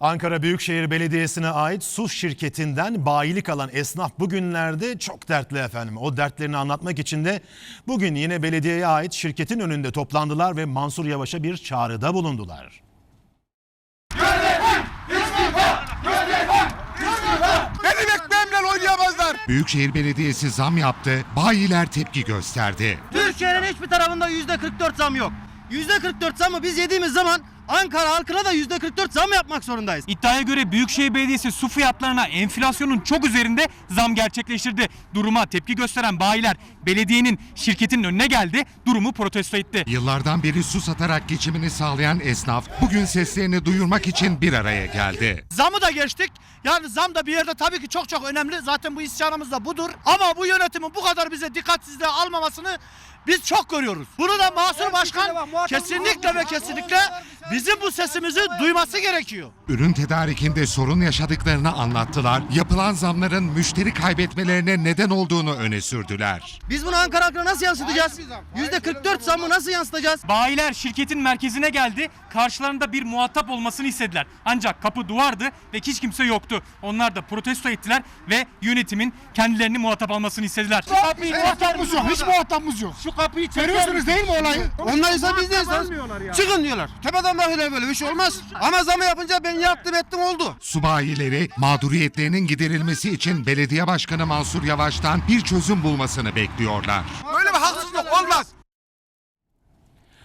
Ankara Büyükşehir Belediyesi'ne ait su şirketinden bayilik alan esnaf bugünlerde çok dertli efendim. O dertlerini anlatmak için de bugün yine belediyeye ait şirketin önünde toplandılar ve Mansur Yavaş'a bir çağrıda bulundular. Benim ekmeğimle oynayamazlar. Büyükşehir Belediyesi zam yaptı, bayiler tepki gösterdi. Türkiye'nin hiçbir tarafında yüzde 44 zam yok. Yüzde 44 zamı biz yediğimiz zaman Ankara halkına da yüzde 44 zam yapmak zorundayız. İddiaya göre Büyükşehir Belediyesi su fiyatlarına enflasyonun çok üzerinde zam gerçekleştirdi. Duruma tepki gösteren bayiler belediyenin şirketinin önüne geldi, durumu protesto etti. Yıllardan beri su satarak geçimini sağlayan esnaf bugün seslerini duyurmak için bir araya geldi. Zamı da geçtik. Yani zam da bir yerde tabii ki çok çok önemli. Zaten bu isyanımız da budur. Ama bu yönetimin bu kadar bize dikkatsizliğe almamasını biz çok görüyoruz. Bunu da Mahsur Başkan kesinlikle ve kesinlikle bizim bu sesimizi duyması gerekiyor. Ürün tedarikinde sorun yaşadıklarını anlattılar. Yapılan zamların müşteri kaybetmelerine neden olduğunu öne sürdüler. Biz bunu Ankara halkına nasıl yansıtacağız? Yüzde 44 zamı nasıl yansıtacağız? Bayiler şirketin merkezine geldi, karşılarında bir muhatap olmasını istediler. Ancak kapı duvardı ve hiç kimse yoktu. Onlar da protesto ettiler ve yönetimin kendilerini muhatap almasını istediler. Kapıyı muhatabımız yok. Hiç muhatabımız yok. Şu kapıyı Görüyorsunuz değil mi olayı? Onlarsa biz neyiz? Çıkın diyorlar. Tepeden bakıyorlar böyle bir şey olmaz. Ama zamı yapınca ben yaptım ettim oldu. Su bayileri mağduriyetlerinin giderilmesi için belediye başkanı Mansur Yavaş'tan bir çözüm bulmasını bekliyorlar. Böyle bir haksızlık olmaz.